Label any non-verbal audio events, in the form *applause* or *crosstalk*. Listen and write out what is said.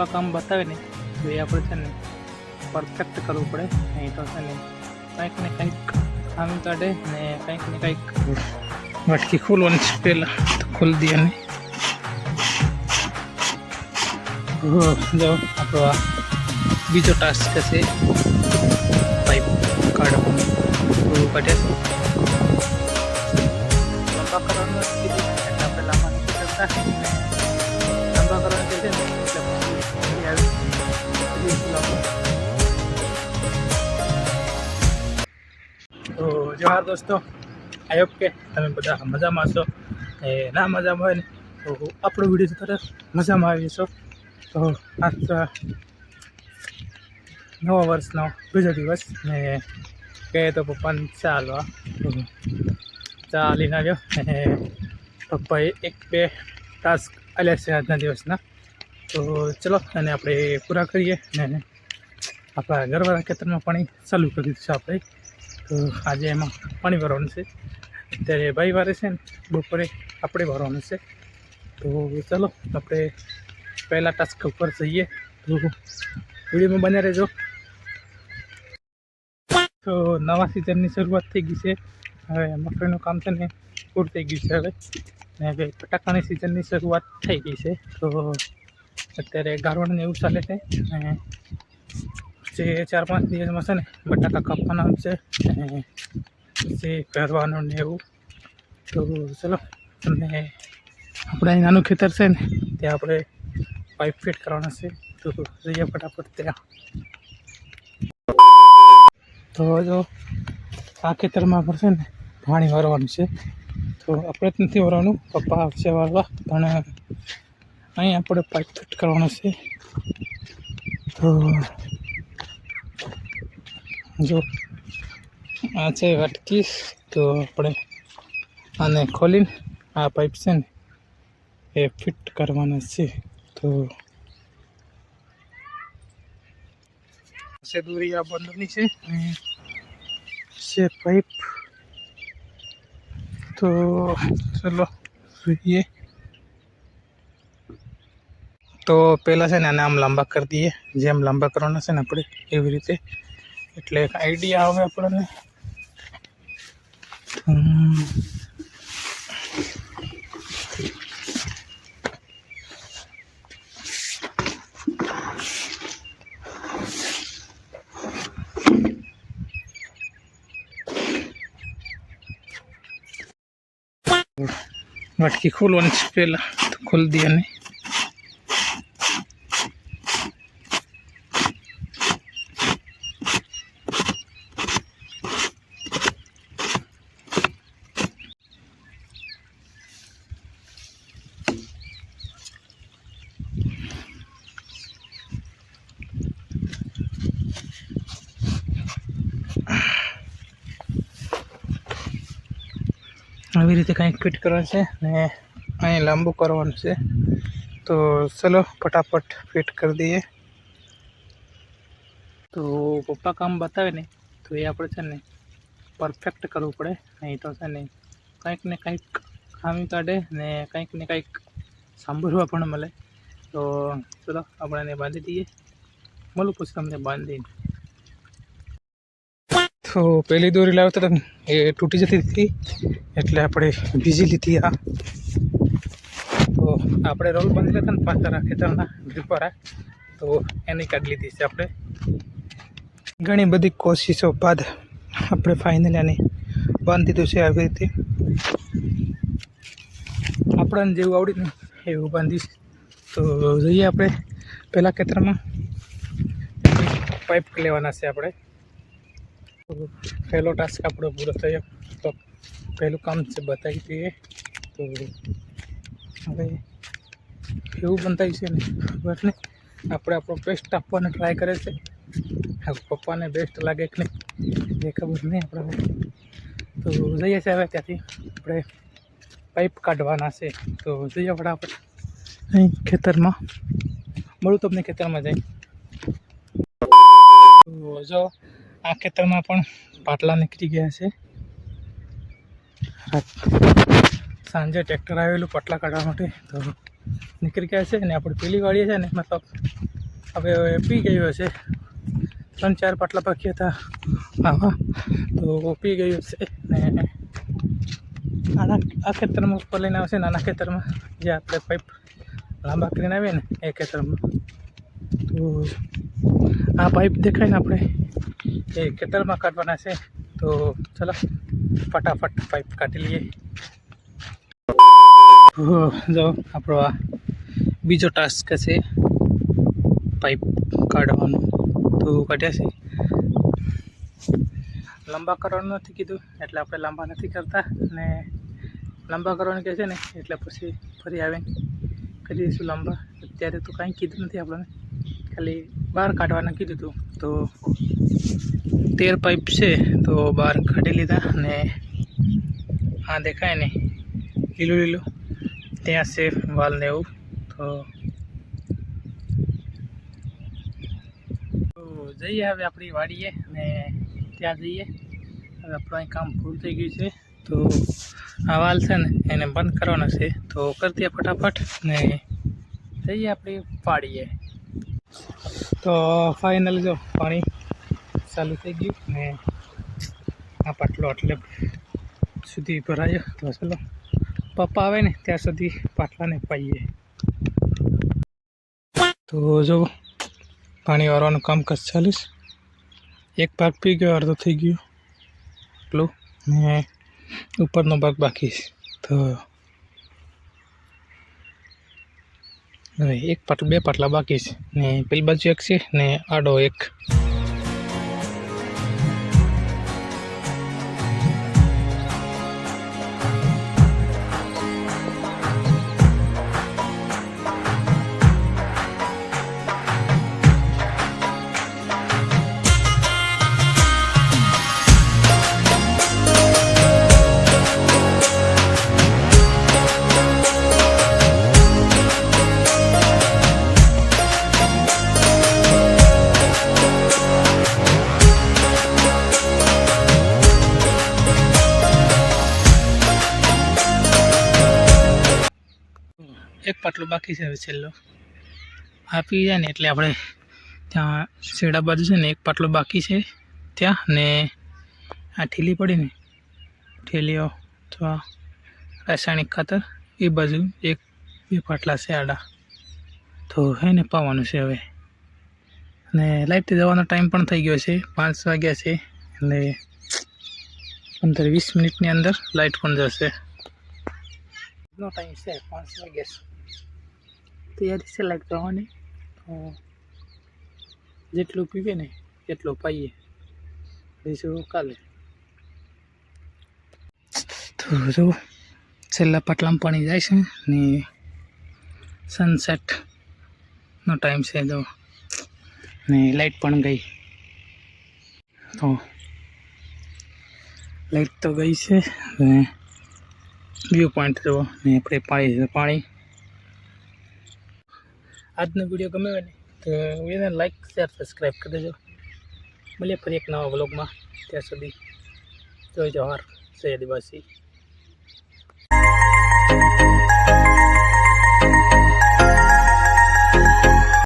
પપ્પા કામ બતાવે ને તો એ આપણે છે ને પરફેક્ટ કરવું પડે. નહીં તો છે ને કંઈક ને કંઈક ખામી કાઢે ને કંઈક ને કંઈક વાટકી ખોલવાની છે પહેલાં. તો ખોલી દઈએ ને. જો આપણો આ બીજો ટાસ્ક છે પાઇપ કાઢવાનું પૂરું કાઢે છે જોહાર દોસ્તો. આઈ હોપ કે તમે બધા મજામાં છો એ ના મજામાં હોય ને, તો આપણો વીડિયો તરફ મજામાં આવી છો તો આજ નવા વર્ષનો બીજો દિવસ ને કહે તો પપ્પાને ચા હાલવા તો ચા લઈને આવ્યો. અને *laughs* પપ્પાએ એક બે ટાસ્ક આલ્યા છે આજના દિવસના. તો ચલો અને આપણે પૂરા કરીએ ને આપણા ગરવાળા ખેતરમાં પાણી ચાલુ કરી દીધું છે આપણે. તો આજે એમાં પાણી ભરવાનું છે. અત્યારે ભાઈ વારે છે ને, બપોરે આપણે ભરવાનું છે. તો ચલો, આપણે પહેલાં ટાસ્ક ઉપર જઈએ. તો વિડીયોમાં બન્યા રહેજો. તો નવા સિઝનની શરૂઆત થઈ ગઈ છે. હવે મકઈનું કામ છે ને, પૂરું થઈ ગયું છે હવે. ને હવે ફટાકાની સિઝનની શરૂઆત થઈ ગઈ છે. તો અત્યારે ગારવણને એવું ચાલે છે અને જે ચાર પાંચ દિવસમાં છે ને બટાકા કાપવાના છે પછી પહેરવાનું ને એવું. તો ચલો, અને આપણે અહીં નાનું ખેતર છે ને, ત્યાં આપણે પાઇપ ફિટ કરવાના છે. તો જઈએ ફટાફટ ત્યાં. તો જો, આ ખેતરમાં પણ છે ને પાણી વારવાનું છે. તો આપણે જ નથી વારવાનું પપ્પા આવશે વારવા પણ અહીં આપણે પાઇપ ફિટ કરવાનો છે. તો જો આ છે વાટકી તો આપણે આને ખોલીને આ પાઇપ છે ને એ ફિટ કરવાના છે. તો છે દૂરી આ બંધની છે. છે પાઇપ તો ચલો જોઈએ. તો પહેલાં છે ને આને આમ લાંબા કરી દઈએ. જેમ લાંબા કરવાના છે ને આપણે એવી રીતે. એટલે એક આઈડિયા આવે આપણને હમ. વાટકી ખોલવાની છે પહેલાં ખોલ ખોલી દઈએ આવી રીતે કંઈક ફિટ કરવાનું છે ને અહીં લાંબુ કરવાનું છે. તો ચલો ફટાફટ ફિટ કરી દઈએ. તો પપ્પા કામ બતાવે ને, તો એ આપણે છે ને પરફેક્ટ કરવું પડે. નહીં તો છે ને કંઈક ને કંઈક ખામી કાઢે ને કંઈક ને કંઈક સાંભળવા પણ મળે. તો ચલો આપણે એને બાંધી દઈએ. મળું પછી તમને બાંધીને. તો પહેલી દોરી લાવતા હતા એ તૂટી જતી હતી. એટલે આપણે બીજી લીધી આ. તો આપણે રોલ બાંધેલા હતા ને પાછા ખેતરના ડ્રીપરા તો એની કાઢી લીધી છે આપણે. ઘણી બધી કોશિશો બાદ આપણે ફાઇનલી એને બાંધી દીધું છે આવી રીતે. આપણને જેવું આવડી ને એવું બાંધીશ. તો જોઈએ આપણે પહેલાં ખેતરમાં. પાઇપ લેવાના છે આપણે. તો પહેલો ટાસ્ક આપણો પૂરો થયો. તો પહેલું કામ છે બતાવી દઈએ. તો હવે એવું બતાવ્યું છે ને ખબર નહીં આપણે આપણો બેસ્ટ આપવાનો ટ્રાય કરે છે. પપ્પાને બેસ્ટ લાગે કે નહીં, એ ખબર નહીં આપણે તો જઈએ છે હવે ત્યાંથી. આપણે પાઇપ કાઢવાના છે. તો જઈએ ફટાફટ અહીં ખેતરમાં. મળું તમને ખેતરમાં જઈ જો આ ખેતરમાં પણ પાટલા નીકળી ગયા છે. સાંજે ટ્રેક્ટર આવેલું પાટલા કાઢવા માટે તો નીકળી ગયા છે અને આપણે પેલી વાળીએ છે ને મતલબ હવે પી ગયો છે ત્રણ ચાર પાટલા પાકી હતા. આવા. તો પી ગયું છે ને આના આ ખેતરમાં ઉપર લઈને આવશે નાના ખેતરમાં જે આપણે પાઇપ લાંબા કરીને આવીએ ને એ ખેતરમાં. તો આ પાઇપ દેખાય ને આપણે? એ ખેતરમાં કાઢવાના છે. તો ચલો, ફટાફટ પાઇપ કાઢી લઈએ. જો આપણો આ બીજો ટાસ્ક છે પાઇપ કાઢવાનો. તો કાઢ્યા છે. લાંબા કરવાનું નથી કીધું, એટલે આપણે લાંબા નથી કરતા. અને લાંબા કરવાનું કહે છે ને, એટલે પછી ફરી આવીને કરી દઈશું લાંબા. અત્યારે તો કાંઈ કીધું નથી આપણને. ખાલી બહાર કાઢવાનું કીધું હતું તો તેર પાઇપ છે, તો બહાર કાઢી લીધા ને આ દેખાય ને, લીલું લીલું. ત્યાં છે વાલ ને એવું. તો જઈએ હવે આપણી વાડીએ ને ત્યાં જઈએ. હવે આપણું કામ પૂરું થઈ ગયું છે. તો આ વાલ છે ને, એને બંધ કરવાનો છે. તો કરી દઈએ ફટાફટ ને જઈએ આપણી વાડીએ. તો ફાઇનલ જો પાણી ચાલુ થઈ ગયું ને આ પાટલો એટલે સુધી ભરાયો. તો ચાલો, પપ્પા આવે ને ત્યાં સુધી પાટલાને પાઈએ. તો જો, પાણી વાળવાનું કામકાજ ચાલુ છે. એક ભાગ પી ગયો, અડધો થઈ ગયો. એટલું ને ઉપરનો ભાગ બાકી છે. તો એક પાટલું બે પાટલા બાકી છે. ને પેલી બાજુ એક છે ને આડો એક. એક પાટલો બાકી છે હવે છેલ્લો. આપી જાય ને એટલે આપણે ત્યાં શેડા બાજુ છે ને એક પાટલો બાકી છે ત્યાં ને આ ઠેલી પડી ને, ઠેલીઓ અથવા રાસાયણિક ખાતર એ બાજુ એક બે પાટલા છે આડા. તો હે ને પાવાનું છે હવે. અને લાઇટથી જવાનો ટાઈમ પણ થઈ ગયો છે, પાંચ વાગ્યા છે એટલે પંદર વીસ મિનિટની અંદર લાઇટ પણ જશે. ટાઈમ છે, પાંચ વાગ્યા છે. તૈયારી છે લાઈક જવાની. તો જેટલું પીવે ને એટલું પાઈએ. બીજું કાલે? તો જો છેલ્લા પાટલામાં પાણી જાય છે ને સનસેટનો ટાઈમ છે જો. ને લાઈટ પણ ગઈ. તો લાઈટ તો ગઈ છે ને વ્યૂ પોઈન્ટ જુઓ ને આપણે પાણી પાણી આજનો વીડિયો ગમે હોય ને, તો વિડીયોને લાઈક શેર સબસ્ક્રાઈબ કરી દેજો. મળીએ ફરી એક નવા બ્લોગમાં ત્યાં સુધી જય જવાહર. સૈયદવાસી